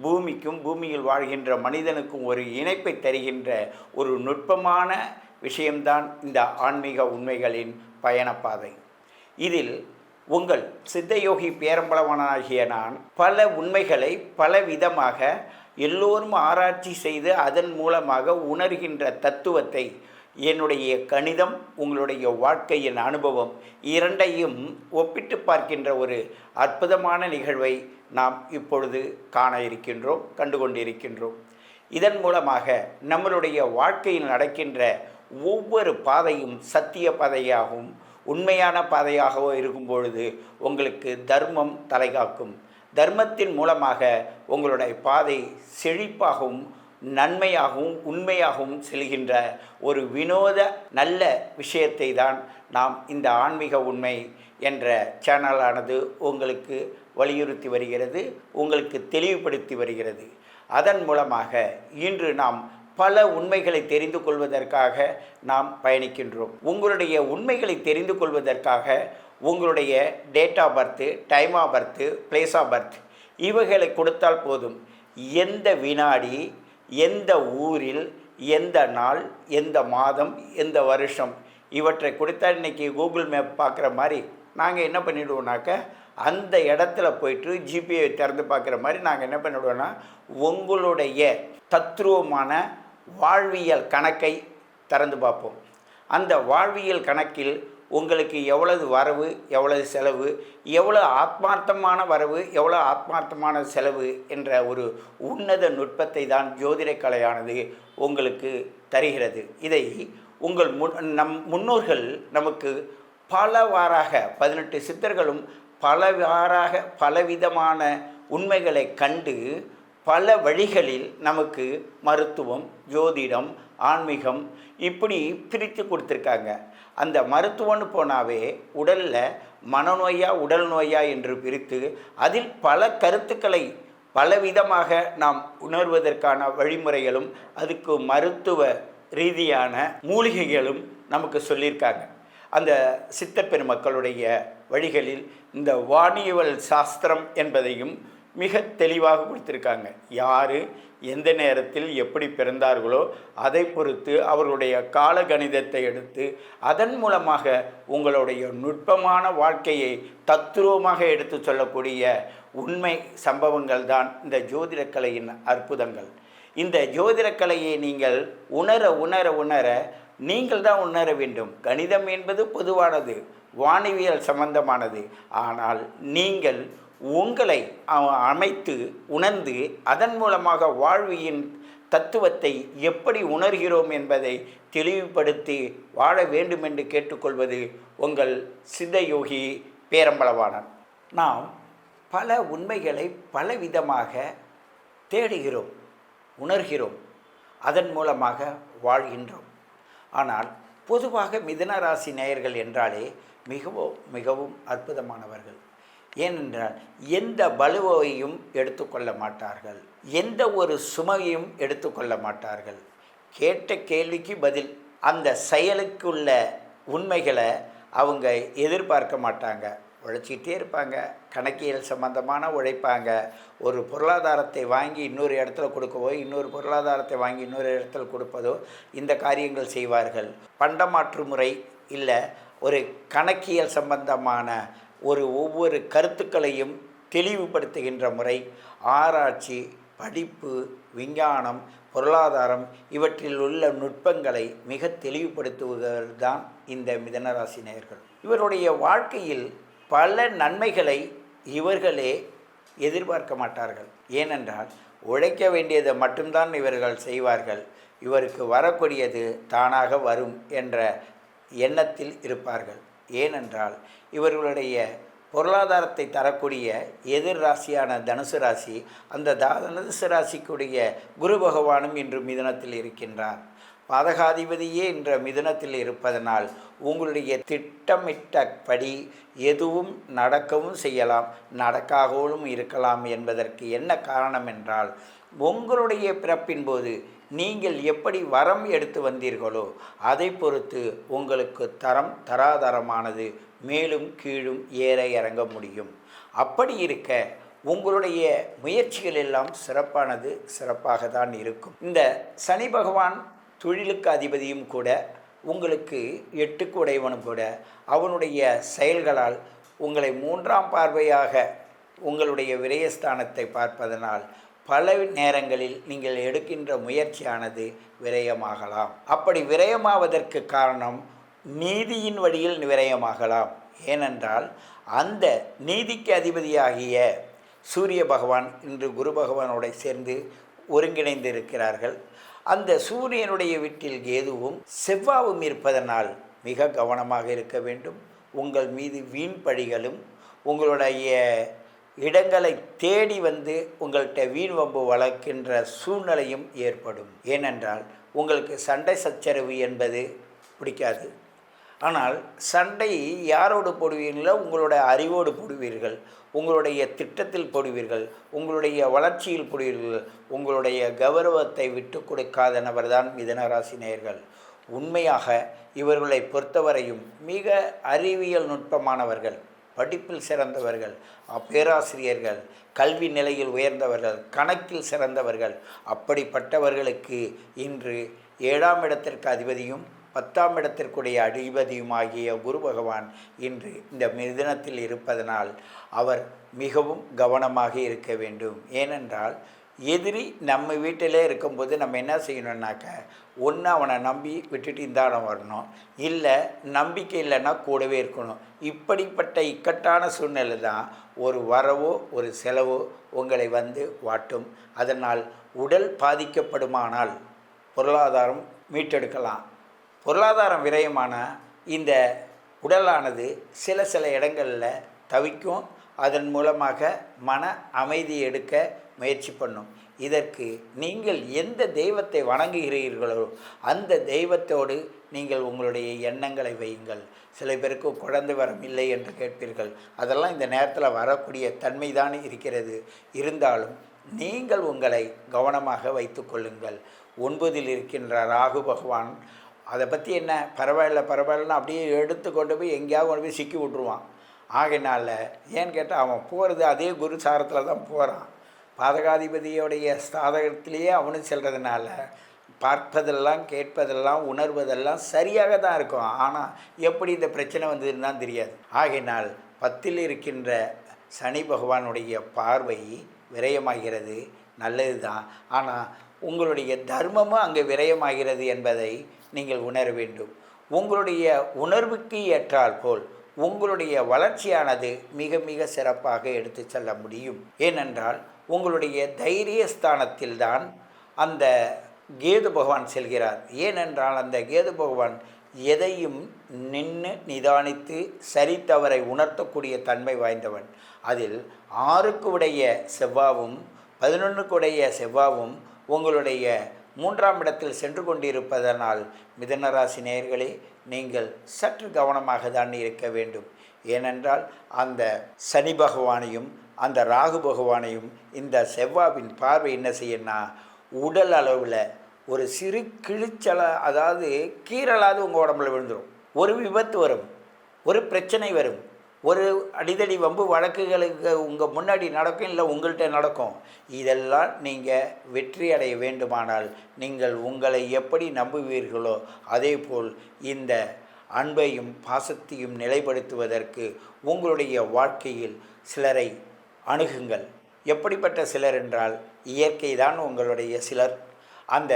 பூமிக்கும் பூமியில் வாழ்கின்ற மனிதனுக்கும் ஒரு இணைப்பை தருகின்ற ஒரு நுட்பமான விஷயம்தான் இந்த ஆன்மீக உண்மைகளின் பயணப்பாதை. இதில் உங்கள் சித்தயோகி பேரம்பளவனாகிய நான் பல உண்மைகளை பல விதமாக எல்லோரும் ஆராய்ச்சி செய்து அதன் மூலமாக உணர்கின்ற தத்துவத்தை என்னுடைய கணிதம் உங்களுடைய வாழ்க்கையின் அனுபவம் இரண்டையும் ஒப்பிட்டு பார்க்கின்ற ஒரு அற்புதமான நிகழ்வை நாம் இப்பொழுது காண இருக்கின்றோம் கண்டு கொண்டிருக்கின்றோம். இதன் மூலமாக நம்மளுடைய வாழ்க்கையில் நடக்கின்ற ஒவ்வொரு பாதையும் சத்திய பாதையாகவும் உண்மையான பாதையாகவோ இருக்கும் பொழுது உங்களுக்கு தர்மம் தலைகாக்கும். தர்மத்தின் மூலமாக உங்களுடைய பாதை செழிப்பாகவும் நன்மையாகவும் உண்மையாகவும் செல்கின்ற ஒரு வினோத நல்ல விஷயத்தை தான் நாம் இந்த ஆன்மீக உண்மை என்ற சேனலானது உங்களுக்கு வலியுறுத்தி வருகிறது உங்களுக்கு தெளிவுபடுத்தி வருகிறது. அதன் மூலமாக இன்று நாம் பல உண்மைகளை தெரிந்து கொள்வதற்காக நாம் பயணிக்கின்றோம். உங்களுடைய உண்மைகளை தெரிந்து கொள்வதற்காக உங்களுடைய date of birth time of birth place of birth இவைகளை கொடுத்தால் போதும். எந்த வினாடி எந்த ஊரில் எந்த நாள் எந்த மாதம் எந்த வருஷம்? இவற்றை கொடுத்தா இன்றைக்கி கூகுள் மேப் பார்க்குற மாதிரி நாங்கள் என்ன பண்ணிவிடுவோம்னாக்க அந்த இடத்துல போயிட்டு ஜிபிஐ திறந்து பார்க்குற மாதிரி நாங்கள் என்ன பண்ணிவிடுவோன்னா உங்களுடைய தத்ரூபமான வாழ்வியல் கணக்கை திறந்து பார்ப்போம். அந்த வாழ்வியல் கணக்கில் உங்களுக்கு எவ்வளவு வரவு எவ்வளவு செலவு எவ்வளோ ஆத்மார்த்தமான வரவு எவ்வளோ ஆத்மார்த்தமான செலவு என்ற ஒரு உன்னத நுட்பத்தை தான் ஜோதிட கலையானது உங்களுக்கு தருகிறது. இதை உங்கள் முன் நம் முன்னோர்கள் நமக்கு பலவாறாக பதினெட்டு சித்தர்களும் பலவாறாக பலவிதமான உண்மைகளை கண்டு பல வழிகளில் நமக்கு மருத்துவம் ஜோதிடம் ஆன்மீகம் இப்படி பிரித்து கொடுத்துருக்காங்க. அந்த மருத்துவம்னு போனாவே உடலில் மனநோயா உடல் நோயா என்று பிரித்து அதில் பல கருத்துக்களை பலவிதமாக நாம் உணர்வதற்கான வழிமுறைகளும் அதுக்கு மருத்துவ ரீதியான மூலிகைகளும் நமக்கு சொல்லியிருக்காங்க. அந்த சித்த பெருமக்களுடைய வழிகளில் இந்த வானியவல் சாஸ்திரம் என்பதையும் மிக தெளிவாக கொடுத்துருக்காங்க. யார் எந்த நேரத்தில் எப்படி பிறந்தார்களோ அதை பொறுத்து அவர்களுடைய கால கணிதத்தை எடுத்து அதன் மூலமாக உங்களுடைய நுட்பமான வாழ்க்கையை தத்துருவமாக எடுத்து சொல்லக்கூடிய உண்மை சம்பவங்கள் தான் இந்த ஜோதிடக்கலையின் அற்புதங்கள். இந்த ஜோதிடக்கலையை நீங்கள் உணர உணர உணர நீங்கள் தான் உணர வேண்டும். கணிதம் என்பது பொதுவானது வானவியல் சம்பந்தமானது. ஆனால் நீங்கள் உங்களை அமைத்து உணர்ந்து அதன் மூலமாக வாழ்வியின் தத்துவத்தை எப்படி உணர்கிறோம் என்பதை தெளிவுபடுத்தி வாழ வேண்டும் என்று கேட்டுக்கொள்வது உங்கள் சித்தயோகி பேரம்பளவாணன் நாம் பல உண்மைகளை பலவிதமாக தேடுகிறோம் உணர்கிறோம் அதன் மூலமாக வாழ்கின்றோம். ஆனால் பொதுவாக மிதனராசி நேயர்கள் என்றாலே மிகவும் மிகவும் அற்புதமானவர்கள். ஏனென்றால் எந்த வலுவையும் எடுத்துக்கொள்ள மாட்டார்கள். எந்த ஒரு சுமையும் எடுத்துக்கொள்ள மாட்டார்கள். கேட்ட கேள்விக்கு பதில் அந்த செயலுக்குள்ள உண்மைகளை அவங்க எதிர்பார்க்க மாட்டாங்க. உழைச்சிக்கிட்டே இருப்பாங்க. கணக்கியல் சம்பந்தமான உழைப்பாங்க. ஒரு பொருளாதாரத்தை வாங்கி இன்னொரு இடத்துல கொடுக்கவோ இன்னொரு பொருளாதாரத்தை வாங்கி இன்னொரு இடத்துல கொடுப்பதோ இந்த காரியங்கள் செய்வார்கள். பண்டமாற்று முறை இல்லை ஒரு கணக்கியல் சம்பந்தமான ஒரு ஒவ்வொரு கருத்துக்களையும் தெளிவுபடுத்துகின்ற முறை ஆராய்ச்சி படிப்பு விஞ்ஞானம் பொருளாதாரம் இவற்றில் உள்ள நுட்பங்களை மிக தெளிவுபடுத்துவர்கள் தான் இந்த மிதனராசி நேயர்கள். இவருடைய வாழ்க்கையில் பல நன்மைகளை இவர்களே எதிர்பார்க்க மாட்டார்கள். ஏனென்றால் உழைக்க வேண்டியதை மட்டும்தான் இவர்கள் செய்வார்கள். இவருக்கு வரக்கூடியது தானாக வரும் என்ற எண்ணத்தில் இருப்பார்கள். ஏனென்றால் இவர்களுடைய பொருளாதாரத்தை தரக்கூடிய எதிர் ராசியான தனுசு ராசி அந்த தனுசு ராசிக்குடைய குரு பகவானும் இன்று மிதனத்தில் இருக்கின்றார். பாதகாதிபதியே என்ற மிதுனத்தில் இருப்பதனால் உங்களுடைய திட்டமிட்டபடி எதுவும் நடக்கவும் செய்யலாம் நடக்காகவும் இருக்கலாம் என்பதற்கு என்ன காரணம் என்றால் உங்களுடைய பிறப்பின் போது நீங்கள் எப்படி வரம் எடுத்து வந்தீர்களோ அதை பொறுத்து உங்களுக்கு தரம் தராதரமானது மேலும் கீழும் ஏற இறங்க முடியும். அப்படி இருக்க உங்களுடைய முயற்சிகள் எல்லாம் சிறப்பானது சிறப்பாக தான் இருக்கும். இந்த சனி பகவான் தொழிலுக்கு அதிபதியும் கூட உங்களுக்கு எட்டுக்கு உடையவனும் கூட அவனுடைய செயல்களால் உங்களை மூன்றாம் பார்வையாக உங்களுடைய விரயஸ்தானத்தை பார்ப்பதனால் பல நேரங்களில் நீங்கள் எடுக்கின்ற முயற்சியானது விரயமாகலாம். அப்படி விரயமாவதற்கு காரணம் நீதியின் வழியில் விரயமாகலாம். ஏனென்றால் அந்த நீதிக்கு அதிபதியாகிய சூரிய பகவான் இன்று குரு பகவானோட சேர்ந்து ஒருங்கிணைந்து இருக்கிறார்கள் அந்த சூரியனுடைய வீட்டில் கேதுவும் செவ்வாவும் இருப்பதனால் மிக கவனமாக இருக்க வேண்டும். உங்கள் மீது வீண் பழிகளும் உங்களுடைய இடங்களை தேடி வந்து உங்கள்கிட்ட வீண் வம்பு வளர்க்கின்ற சூழ்நிலையும் ஏற்படும். ஏனென்றால் உங்களுக்கு சண்டை சச்சரவு என்பது பிடிக்காது. ஆனால் சண்டை யாரோடு போடுவீர்களோ உங்களோட அறிவோடு போடுவீர்கள். உங்களுடைய திட்டத்தில் போடுவீர்கள். உங்களுடைய வளர்ச்சியில் போடுவீர்கள். உங்களுடைய கௌரவத்தை விட்டு கொடுக்காத நபர்தான் மிதனராசி நேயர்கள். உண்மையாக இவர்களை பொறுத்தவரையும் மிக அறிவியல் நுட்பமானவர்கள். படிப்பில் சிறந்தவர்கள் அப்பேராசிரியர்கள் பேராசிரியர்கள் கல்வி நிலையில் உயர்ந்தவர்கள் கணக்கில் சிறந்தவர்கள். அப்படிப்பட்டவர்களுக்கு இன்று ஏழாம் இடத்திற்கு அதிபதியும் பத்தாம் இடத்திற்குடைய அதிபதியுமாகிய குரு பகவான் இன்று இந்த மிதுனத்தில் இருப்பதனால் அவர் மிகவும் கவனமாக இருக்க வேண்டும். ஏனென்றால் எதிரி நம்ம வீட்டிலே இருக்கும்போது நம்ம என்ன செய்யணுன்னாக்க ஒன்று அவனை நம்பி விட்டுட்டு இந்தாடம் வரணும். இல்லை நம்பிக்கை இல்லைன்னா கூடவே இருக்கணும். இப்படிப்பட்ட இக்கட்டான சூழ்நிலை தான் ஒரு வரவோ ஒரு செலவோ உங்களை வந்து வாட்டும். அதனால் உடல் பாதிக்கப்படுமானால் பொருளாதாரம் மீட்டெடுக்கலாம். பொருளாதாரம் விரயமான இந்த உடலானது சில சில இடங்களில் தவிக்கும். அதன் மூலமாக மன அமைதி எடுக்க முயற்சி பண்ணும். இதற்கு நீங்கள் எந்த தெய்வத்தை வணங்குகிறீர்களோ அந்த தெய்வத்தோடு நீங்கள் உங்களுடைய எண்ணங்களை வையுங்கள். சில பேருக்கு குழந்தை வரம் இல்லை என்று கேட்பீர்கள். அதெல்லாம் இந்த நேரத்தில் வரக்கூடிய தன்மை தான் இருக்கிறது. இருந்தாலும் நீங்கள் உங்களை கவனமாக வைத்து கொள்ளுங்கள். ஒன்பதில் இருக்கின்ற ராகு பகவான் அதை பற்றி என்ன பரவாயில்ல பரவாயில்லன்னு அப்படியே எடுத்து கொண்டு போய் எங்கேயாவது கொண்டு போய் சிக்கி விட்ருவான் ஆகையினால ஏன்னு கேட்டால் அவன் போகிறது அதே குரு சாரத்தில் தான் போகிறான் பாதகாதிபதியோடைய ஸ்தாதகத்திலேயே அவனும் செல்றதுனால பார்ப்பதெல்லாம் கேட்பதெல்லாம் உணர்வதெல்லாம் சரியாக தான் இருக்கும். ஆனால் எப்படி இந்த பிரச்சனை வந்ததுன்னு தான் தெரியாது. ஆகையினால் பத்தில் இருக்கின்ற சனி பகவானுடைய பார்வை விரயமாகிறது நல்லது தான் ஆனால் உங்களுடைய தர்மமும் அங்கே விரயமாகிறது என்பதை நீங்கள் உணர வேண்டும். உங்களுடைய உணர்வுக்கு ஏற்றால் போல் உங்களுடைய வளர்ச்சியானது மிக மிக சிறப்பாக எடுத்து செல்ல முடியும். ஏனென்றால் உங்களுடைய தைரிய ஸ்தானத்தில்தான் அந்த கேது பகவான் செல்கிறார். ஏனென்றால் அந்த கேது பகவான் எதையும் நின்று நிதானித்து சரி தவறை உணர்த்தக்கூடிய தன்மை வாய்ந்தவன். அதில் ஆறுக்கு உடைய செவ்வாவும் பதினொன்றுக்குடைய செவ்வாவும் உங்களுடைய மூன்றாம் இடத்தில் சென்று கொண்டிருப்பதனால் மிதனராசி நேயர்களே நீங்கள் சற்று கவனமாக தான் இருக்க வேண்டும். ஏனென்றால் அந்த சனி பகவானையும் அந்த ராகு பகவானையும் இந்த செவ்வாவின் பார்வை என்ன செய்யணும்னா உடல் அளவில் ஒரு சிறு கிழிச்சல அதாவது கீறலாவது உங்கள் உடம்புல விழுந்துடும் ஒரு விபத்து வரும். ஒரு பிரச்சனை வரும். ஒரு அடிதடி வம்பு வழக்குகளுக்கு உங்கள் முன்னாடி நடக்கும் இல்லை உங்கள்கிட்ட நடக்கும்? இதெல்லாம் நீங்கள் வெற்றி அடைய வேண்டுமானால் நீங்கள் உங்களை எப்படி நம்புவீர்களோ அதே போல் இந்த அன்பையும் பாசத்தையும் நிலைப்படுத்துவதற்கு உங்களுடைய வாழ்க்கையில் சிலரை அணுகுங்கள். எப்படிப்பட்ட சிலர் என்றால் இயற்கை தான் உங்களுடைய சிலர். அந்த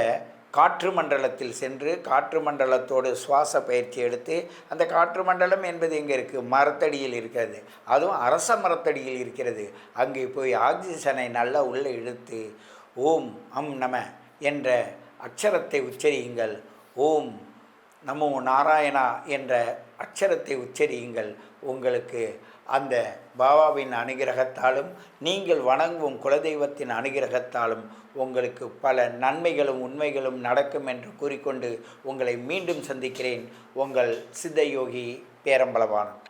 காற்று மண்டலத்தில் சென்று காற்று மண்டலத்தோடு சுவாச பயிற்சி எடுத்து அந்த காற்று மண்டலம் என்பது எங்கே இருக்குது மரத்தடியில் இருக்கிறது. அதுவும் அரச மரத்தடியில் இருக்கிறது. அங்கே போய் ஆக்சிஜனை நல்லா உள்ளே இழுத்து ஓம் அம் நம என்ற அக்ஷரத்தை உச்சரியுங்கள். ஓம் நமோ நாராயணா என்ற அக்ஷரத்தை உச்சரியுங்கள். உங்களுக்கு அந்த பாபாவின் அனுகிரகத்தாலும் நீங்கள் வணங்கும் குலதெய்வத்தின் அனுகிரகத்தாலும் உங்களுக்கு பல நன்மைகளும் உண்மைகளும் நடக்கும் என்று கூறிக்கொண்டு உங்களை மீண்டும் சந்திக்கிறேன். உங்கள் சித்தயோகி பேரம்பலவானன்